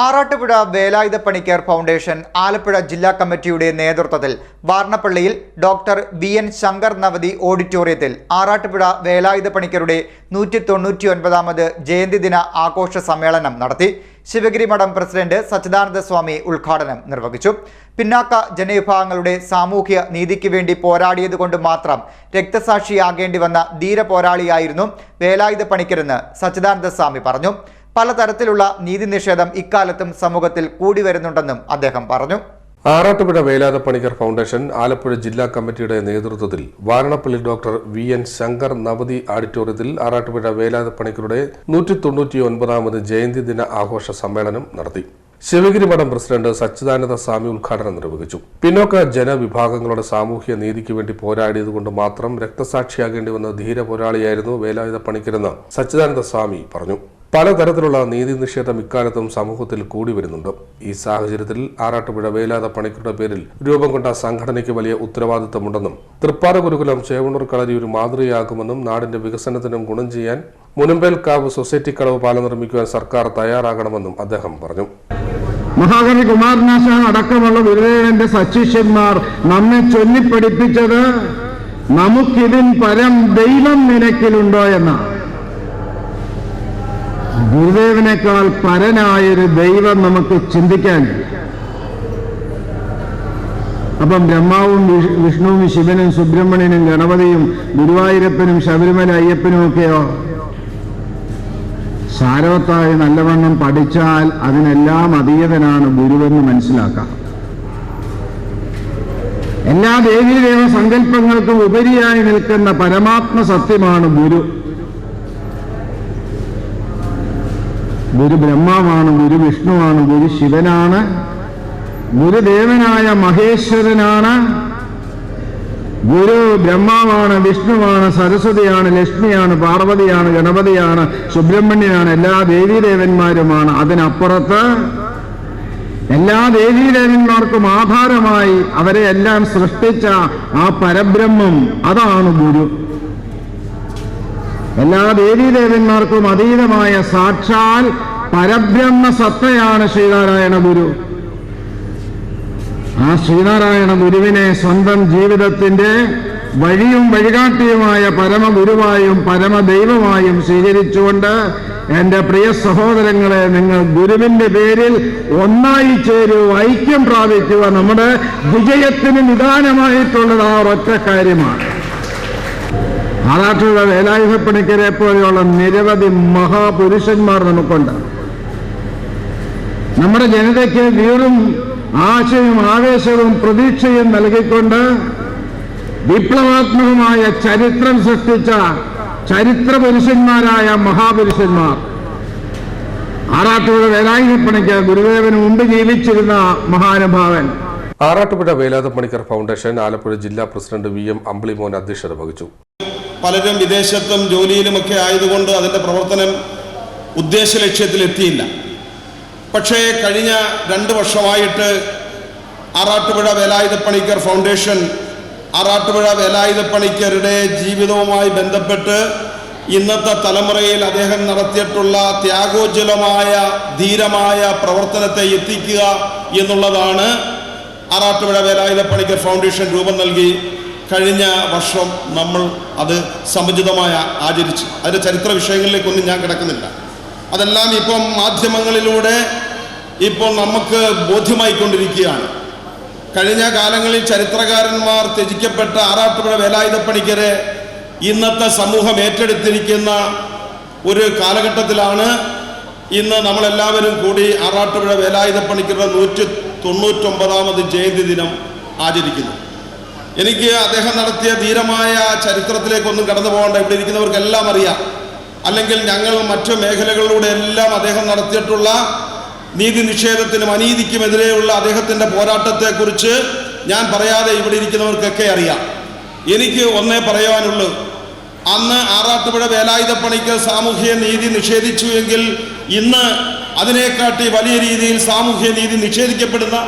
Arattupuzha Velayudha Panicker foundation Alappuzha ജില്ലാ കമ്മിറ്റിയുടെ നേതൃത്വത്തിൽ വാർണപ്പള്ളിയിൽ ഡോക്ടർ ബി എൻ ശങ്കർ നവതി ഓഡിറ്റോറിയത്തിൽ ആറാട്ടുപുഴ വേലായുധ പണിക്കരുടെ നൂറ്റി തൊണ്ണൂറ്റി ഒൻപതാമത് ജയന്തി ദിന ആഘോഷ സമ്മേളനം നടത്തി. ശിവഗിരി മഠം പ്രസിഡന്റ് സച്ചിദാനന്ദ സ്വാമി ഉദ്ഘാടനം നിർവഹിച്ചു. പിന്നാക്ക ജനവിഭാഗങ്ങളുടെ സാമൂഹ്യ നീതിക്ക് വേണ്ടി പോരാടിയതുകൊണ്ട് മാത്രം രക്തസാക്ഷിയാകേണ്ടി വന്ന ധീര പോരാളിയായിരുന്നു വേലായുധ പണിക്കരെന്ന് സച്ചിദാനന്ദ സ്വാമി പറഞ്ഞു. പലതരത്തിലുള്ള നീതി നിഷേധം ഇക്കാലത്തും സമൂഹത്തിൽ കൂടി വരുന്നുണ്ടെന്നും അദ്ദേഹം പറഞ്ഞു. ആറാട്ടുപുഴ വേലാത പണിക്കർ ഫൗണ്ടേഷൻ ആലപ്പുഴ ജില്ലാ കമ്മിറ്റിയുടെ നേതൃത്വത്തിൽ Varanappally doctor V N Shankar നവതി ഓഡിറ്റോറിയത്തിൽ ആറാട്ടുപുഴ വേലാത പണിക്കരുടെ നൂറ്റി തൊണ്ണൂറ്റി ഒൻപതാമത് ജയന്തി ദിന ആഘോഷ സമ്മേളനം നടത്തി. ശിവഗിരി മഠം പ്രസിഡന്റ് സച്ചിദാനന്ദ സ്വാമി ഉദ്ഘാടനം നിർവഹിച്ചു. പിന്നോക്ക ജനവിഭാഗങ്ങളുടെ സാമൂഹ്യ നീതിക്ക് വേണ്ടി പോരാടിയതുകൊണ്ട് മാത്രം രക്തസാക്ഷിയാകേണ്ടി വന്ന ധീര പോരാളിയായിരുന്നു വേലായുധ പണിക്കരെന്ന് സച്ചിദാനന്ദ സ്വാമി പറഞ്ഞു. പലതരത്തിലുള്ള നീതി നിഷേധം ഇക്കാലത്തും സമൂഹത്തിൽ കൂടി വരുന്നുണ്ട്. ഈ സാഹചര്യത്തിൽ ആറാട്ടുപുഴ വേലാത പണിക്കരുടെ പേരിൽ രൂപം കൊണ്ട സംഘടനയ്ക്ക് വലിയ ഉത്തരവാദിത്തമുണ്ടെന്നും തൃപ്പാറ ഗുരുകുലം ചേവണൂർ കളരി ഒരു മാതൃകയാകുമെന്നും നാടിന്റെ വികസനത്തിനും ഗുണം ചെയ്യാൻ മുനമ്പേൽക്കാവ് സൊസൈറ്റി കളവ് പാലം നിർമ്മിക്കുവാൻ സർക്കാർ തയ്യാറാകണമെന്നും അദ്ദേഹം പറഞ്ഞു. മഹാകവി കുമാരനാശാൻ അടക്കമുള്ള ഗുരുദേവന്റെ സശിഷ്യന്മാർ നമ്മെ ചൊല്ലിപ്പഠിപ്പിച്ചത് നമുക്കിതിൻ പരം ദൈവം നിനക്കിലുണ്ടോ എന്നാണ്. ഗുരുദേവനേക്കാൾ പരനായൊരു ദൈവം നമുക്ക് ചിന്തിക്കാൻ അപ്പം ബ്രഹ്മാവും വിഷ്ണുവും ശിവനും സുബ്രഹ്മണ്യനും ഗണപതിയും ഗുരുവായൂരപ്പനും ശബരിമല അയ്യപ്പനും ഒക്കെയോ? സാരവത്തായി നല്ലവണ്ണം പഠിച്ചാൽ അതിനെല്ലാം അതീതനാണ് ഗുരുവെന്ന് മനസ്സിലാക്കാം. എല്ലാ ദേവീദേവ സങ്കല്പങ്ങൾക്കും ഉപരിയായി നിൽക്കുന്ന പരമാത്മ സത്യമാണ് ഗുരു. ഗുരു ബ്രഹ്മാവാണ് ഗുരു വിഷ്ണുവാണ് ഗുരു ശിവനാണ് ഗുരുദേവനായ മഹേശ്വരനാണ് ഗുരു ബ്രഹ്മാവാണ് വിഷ്ണുവാണ് സരസ്വതിയാണ് ലക്ഷ്മിയാണ് പാർവതിയാണ് ഗണപതിയാണ് സുബ്രഹ്മണ്യനാണ് എല്ലാ ദേവീദേവന്മാരുമാണ്. അതിനപ്പുറത്ത് എല്ലാ ദേവീദേവന്മാർക്കും ആധാരമായി അവരെ എല്ലാം സൃഷ്ടിച്ച ആ പരബ്രഹ്മം അതാണ് ഗുരു. എല്ലാ ദേവീദേവന്മാർക്കും അതീതമായ സാക്ഷാൽ പരബ്രഹ്മ സത്തയാണ് ശ്രീനാരായണ ഗുരു. ആ ശ്രീനാരായണ ഗുരുവിനെ സ്വന്തം ജീവിതത്തിന്റെ വഴിയും വഴികാട്ടിയുമായ പരമഗുരുവായും പരമദൈവമായും സ്വീകരിച്ചുകൊണ്ട് എന്റെ പ്രിയ സഹോദരങ്ങളെ നിങ്ങൾ ഗുരുവിന്റെ പേരിൽ ഒന്നായി ചേരൂ ഐക്യം പ്രാപിക്കുക. നമ്മുടെ വിജയത്തിന് നിദാനമായിട്ടുള്ളത് ആ ഒറ്റ കാര്യമാണ്. ആറാട്ടുള്ള വേലായുധപ്പണിക്കരെ പോലെയുള്ള നിരവധി മഹാപുരുഷന്മാർ നമുക്കുണ്ട്. നമ്മുടെ ജനതയ്ക്ക് വീറും ആശയും ആവേശവും പ്രതീക്ഷയും നൽകിക്കൊണ്ട് വിപ്ലവാത്മകമായ ചരിത്രം സൃഷ്ടിച്ച ചരിത്ര പുരുഷന്മാരായ മഹാപുരുഷന്മാർ. ആറാട്ടുപുഴ വേലായുധപ്പണിക്ക് ഗുരുദേവന് മുമ്പ് ജീവിച്ചിരുന്ന മഹാനുഭാവൻ. ആറാട്ടുപുഴ വേലാത പണിക്കർ ഫൗണ്ടേഷൻ ആലപ്പുഴ ജില്ലാ പ്രസിഡന്റ് വി എം അമ്പിളിമോൻ അധ്യക്ഷത വഹിച്ചു. പലരും വിദേശത്തും ജോലിയിലുമൊക്കെ ആയതുകൊണ്ട് അതിന്റെ പ്രവർത്തനം ഉദ്ദേശ ലക്ഷ്യത്തിലെത്തിയില്ല പക്ഷേ കഴിഞ്ഞ രണ്ട് വർഷമായിട്ട് ആറാട്ടുപുഴ വേലായുധ പണിക്കർ ഫൗണ്ടേഷൻ ആറാട്ടുപുഴ വേലായുധ പണിക്കരുടെ ജീവിതവുമായി ബന്ധപ്പെട്ട് ഇന്നത്തെ തലമുറയിൽ അദ്ദേഹം നടത്തിയിട്ടുള്ള ത്യാഗോജ്വലമായ ധീരമായ പ്രവർത്തനത്തെ എത്തിക്കുക എന്നുള്ളതാണ് ആറാട്ടുപുഴ വേലായുധ പണിക്കർ ഫൗണ്ടേഷൻ രൂപം നൽകി കഴിഞ്ഞ വർഷം നമ്മൾ അത് സമുചിതമായി ആചരിച്ചു. അതിന്റെ ചരിത്ര വിഷയങ്ങളിലേക്കൊന്നും ഞാൻ കിടക്കുന്നില്ല. അതെല്ലാം ഇപ്പം മാധ്യമങ്ങളിലൂടെ ഇപ്പോൾ നമുക്ക് ബോധ്യമായിക്കൊണ്ടിരിക്കുകയാണ്. കഴിഞ്ഞ കാലങ്ങളിൽ ചരിത്രകാരന്മാർ ത്യജിക്കപ്പെട്ട ആറാട്ടുപുഴ വേലായുധപ്പണിക്കരെ ഇന്നത്തെ സമൂഹം ഏറ്റെടുത്തിരിക്കുന്ന ഒരു കാലഘട്ടത്തിലാണ് ഇന്ന് നമ്മളെല്ലാവരും കൂടി ആറാട്ടുപുഴ വേലായുധപ്പണിക്കരുടെ നൂറ്റി തൊണ്ണൂറ്റൊമ്പതാമത് ജയന്തി ദിനം ആചരിക്കുന്നു എനിക്ക് അദ്ദേഹം നടത്തിയ ധീരമായ ചരിത്രത്തിലേക്കൊന്നും കടന്നു പോകേണ്ട. ഇവിടെ ഇരിക്കുന്നവർക്കെല്ലാം അറിയാം. അല്ലെങ്കിൽ ഞങ്ങൾ മറ്റു മേഖലകളിലൂടെ എല്ലാം അദ്ദേഹം നടത്തിയിട്ടുള്ള നീതി നിഷേധത്തിനും അനീതിക്കുമെതിരെയുള്ള അദ്ദേഹത്തിന്റെ പോരാട്ടത്തെക്കുറിച്ച് ഞാൻ പറയാതെ ഇവിടെ ഇരിക്കുന്നവർക്കൊക്കെ അറിയാം. എനിക്ക് ഒന്നേ പറയാനുള്ളൂ. അന്ന് ആറാട്ടുപുഴ വേലായുധപ്പണിക്ക് സാമൂഹ്യ നീതി നിഷേധിച്ചു എങ്കിൽ ഇന്ന് അതിനെക്കാട്ടി വലിയ രീതിയിൽ സാമൂഹ്യ നീതി നിഷേധിക്കപ്പെടുന്ന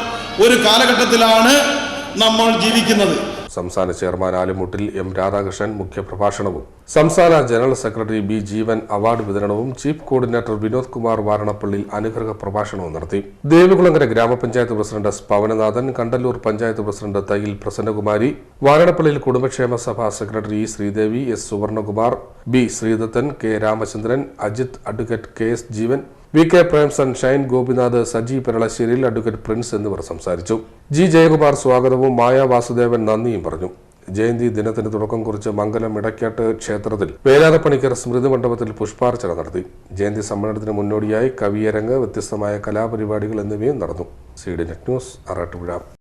ഒരു കാലഘട്ടത്തിലാണ് നമ്മൾ ജീവിക്കുന്നത്. സംസ്ഥാന ചെയർമാൻ ആലുമുട്ടിൽ എം രാധാകൃഷ്ണൻ മുഖ്യപ്രഭാഷണവും. സംസ്ഥാന general secretary B Jeevan award വിതരണവും ചീഫ് കോർഡിനേറ്റർ വിനോദ് കുമാർ വാരണപ്പള്ളിയിൽ അനുഗ്രഹ പ്രഭാഷണവും നടത്തി. ദേവികുളങ്ങര ഗ്രാമപഞ്ചായത്ത് president S Pavananathan Kandalloor panchayat president Thayyil Prasannakumari വാരണപ്പള്ളിയിൽ കുടുംബക്ഷേമ സഭാ secretary E Sreedevi S Suvarnakumar B Sreedathan K Ramachandran Ajith advocate K S Jeevan V K Premson Shine Gopinath Saji പെരളശ്ശേരിയിൽ advocate Prince എന്നിവർ സംസാരിച്ചു. G. Jayakumar സ്വാഗതവും മായ വാസുദേവൻ നന്ദിയും പറഞ്ഞു. ജയന്തി ദിനത്തിന് തുടക്കം കുറിച്ച് മംഗലം ഇടയ്ക്കാട്ട് ക്ഷേത്രത്തിൽ വേലാതപ്പണിക്കർ സ്മൃതി മണ്ഡപത്തിൽ പുഷ്പാർച്ചന നടത്തി. ജയന്തി സമ്മേളനത്തിന് മുന്നോടിയായി കവിയരങ്ങ് വ്യത്യസ്തമായ കലാപരിപാടികൾ എന്നിവയും നടന്നു. C D net news Arattupuzha